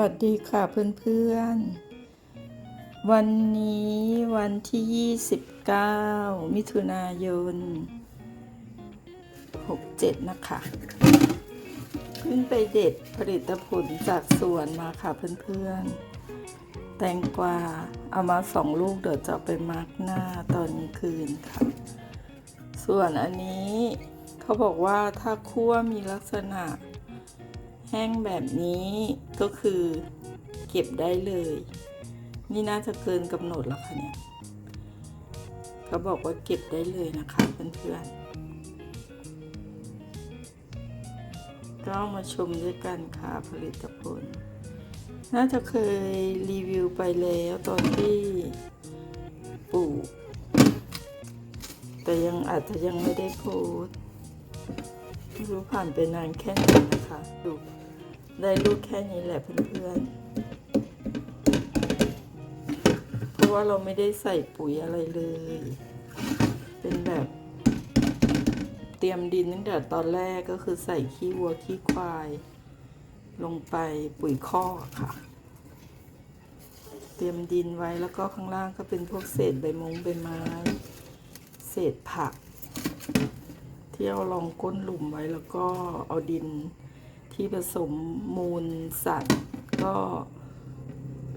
วัสดีค่ะเพื่อนๆ วันนี้วันที่ 29 มิถุนายน 67 นะคะ เพิ่งไปเด็ดผลิตผลจากสวนมาค่ะเพื่อนๆ แตงกวาเอามาสองลูกเดี๋ยวจะไปมาร์กหน้าตอนคืนค่ะ ส่วนอันนี้เขาบอกว่าถ้าคั่วมีลักษณะ แห้งแบบนี้ก็คือเก็บได้เลย นี่น่าจะเกินกำหนดแล้วค่ะเนี่ยเขาบอกว่าเก็บได้เลยนะคะเพื่อนๆก็มาชมด้วยกันค่ะผลิตผล น่าจะเคยรีวิวไปแล้วตอนที่ปลูก แต่ยังอาจจะยังไม่ได้โพสไม่รู้ผ่านไปนานแค่ไหนนะคะดู ได้รูปแค่นี้แหละเพื่อนๆ เพราะว่าเราไม่ได้ใส่ปุ๋ยอะไรเลย เป็นแบบเตรียมดินตั้งแต่ตอนแรกก็คือใส่ขี้วัวขี้ควาย ลงไปปุ๋ยคอกค่ะ เตรียมดินไว้แล้วก็ข้างล่างก็เป็นพวกเศษใบมงใบไม้ เศษผัก ที่เอารองก้นหลุมไว้แล้วก็เอาดิน ที่ผสมมูลสัตว์ ก็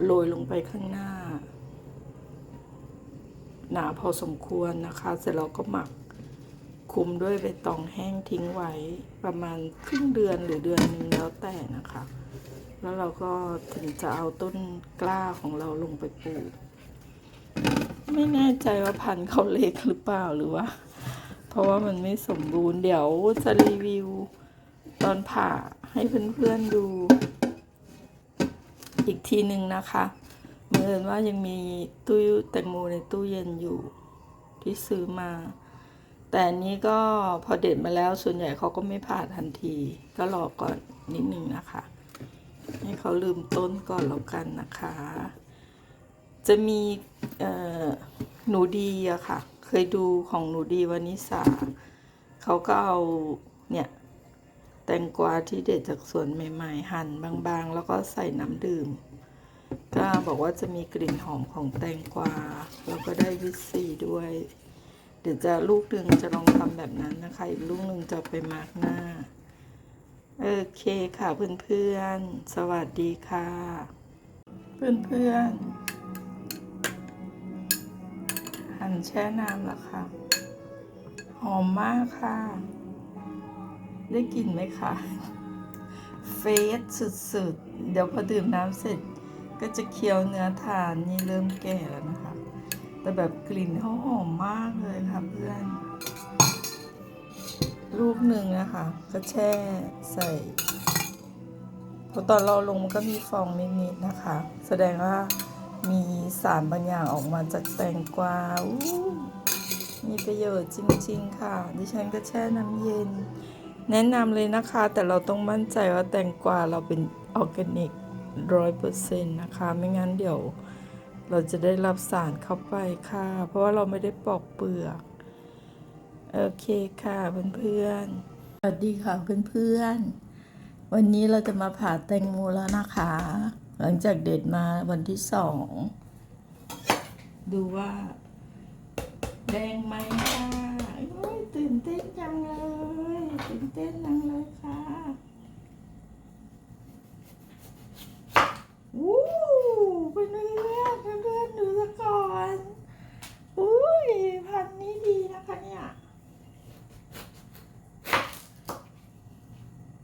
โรยลงไปข้างหน้า หนาพอสมควรนะคะ เสร็จแล้วก็หมักคลุมด้วยใบตองแห้งทิ้งไว้ประมาณครึ่งเดือนหรือเดือนหนึงแล้วแต่นะคะ แล้วเราก็ถึงจะเอาต้นกล้าของเราลงไปปลูก ไม่แน่ใจว่าพันธุ์เขาเล็กหรือเปล่าหรือว่า เพราะว่ามันไม่สมบูรณ์เดี๋ยวจะรีวิวตอนผ่า ให้เพื่อนๆดูอีกทีหนึ่งนะคะเมื่อว่ายังมีตู้แตงโมในตู้เย็นอยู่ที่ซื้อมา แต่อันนี้ก็พอเด็ดมาแล้วส่วนใหญ่เขาก็ไม่ผ่าทันที ก็รอก่อนนิดนึงนะคะ ให้เขาลืมต้นก่อนแล้วกันนะคะ จะมีหนูดีอะค่ะ เคยดูของหนูดีวานิสาเขาก็เอาเนี่ย แตงกวาที่เด็ดจากสวนใหม่ๆ หั่นบางๆ แล้วก็ใส่น้ำดื่ม ก็บอกว่าจะมีกลิ่นหอมของแตงกวา แล้วก็ได้วิตซีด้วย เดี๋ยวจะลูกหนึ่งจะลองทำแบบนั้นนะคะ อีกลูกหนึ่งจะไปมาร์กหน้า โอเคค่ะเพื่อนๆ สวัสดีค่ะ เพื่อนๆ หั่นแช่น้ำแล้วค่ะ หอมมากค่ะ ได้กลิ่นไหมคะเฟสสุดๆ เดี๋ยวพอดื่มน้ำเสร็จ ก็จะเคี้ยวเนื้อทานนี่เริ่มแก่แล้วนะคะ แต่แบบกลิ่นเขาหอมมากเลยค่ะเพื่อน ลูกหนึ่งนะคะ ก็แช่ใส่พอตอนเราลงมันก็มีฟองนิดๆนะคะ แสดงว่ามีสารบางอย่างออกมาจากแตงกวาอู้มีประโยชน์จริง ๆ ค่ะ ดิฉันก็แช่น้ำเย็น แนะนำเลยนะคะ แต่เราต้องมั่นใจว่าแตงกวาเราเป็นออร์แกนิกร้อยเปอร์เซ็นต์นะคะ ไม่งั้นเดี๋ยว เราจะได้รับสารเข้าไปค่ะ เพราะว่าเราไม่ได้ปอกเปลือก โอเคค่ะเพื่อนๆ สวัสดีค่ะเพื่อนๆ วันนี้เราจะมาผ่าแตงโมแล้วนะคะ หลังจากเด็ดมาวันที่สอง ดูว่า แดงไหมค่ะตื่นเต้นจังเลย ตื่นเต้นจังเลยค่ะวู้เป็นเนี่อยเพื่อนดูซะก่อนอุ้ยพันนี้ดีนะคะเนี่ย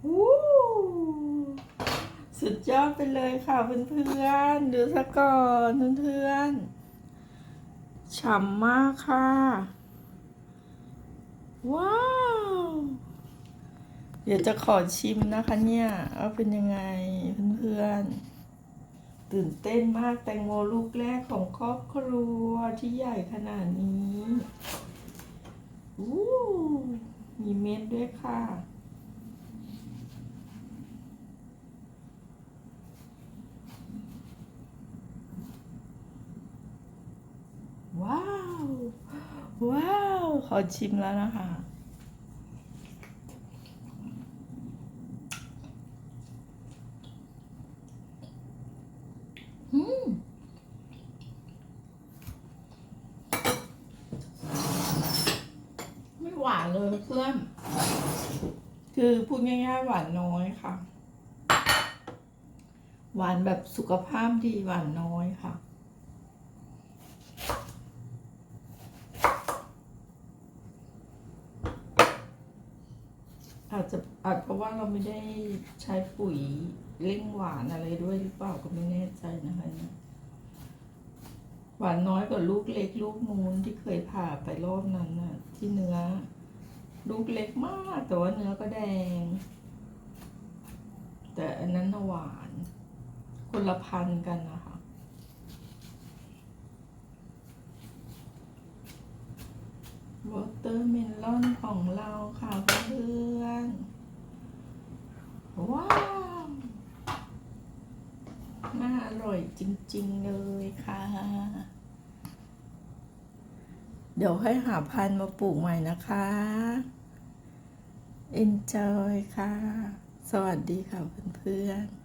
วู้สุดยอดไปเลยค่ะเพื่อนๆดูซะก่อนเพื่อนๆฉ่ำมากค่ะ ว้าว ดี๋ยวจะขอชิมนะคะเนี่ยว่าเป็นยังไงเพื่อนๆ ตื่นเต้นมากแตงโมลูกแรกของครอบครัวที่ใหญ่ขนาดนี้อู้มีเม็ดด้วยค่ะว้าว ว้าว ขอชิมแล้วนะคะ อ อืมไม่ห วานเลยเพื่อน คือพูดง่ายๆหวานน้อยค่ะ หวานแบบสุขภาพดีหวานน้อยค่ะอาจจะอาจเพราะว่าเราไม่ได้ใช้ปุ๋ยเร่งหวานอะไรด้วยหรือเปล่าก็ไม่แน่ใจนะคะเนี่ยหวานน้อยกว่าลูกเล็กลูกนูนที่เคยผ่าไปรอบนั้นน่ะ ที่เนื้อ ลูกเล็กมากแต่ว่าเนื้อก็แดง แต่อันนั้นหวาน คนละพันกันนะคะ วอเตอร์เมลอนของเราค่ะเพื่อนว้าวน่าอร่อยจริง ๆ เลยค่ะ เดี๋ยวให้หาพันธุ์มาปลูกใหม่นะคะ enjoy ค่ะ สวัสดีค่ะเพื่อนๆ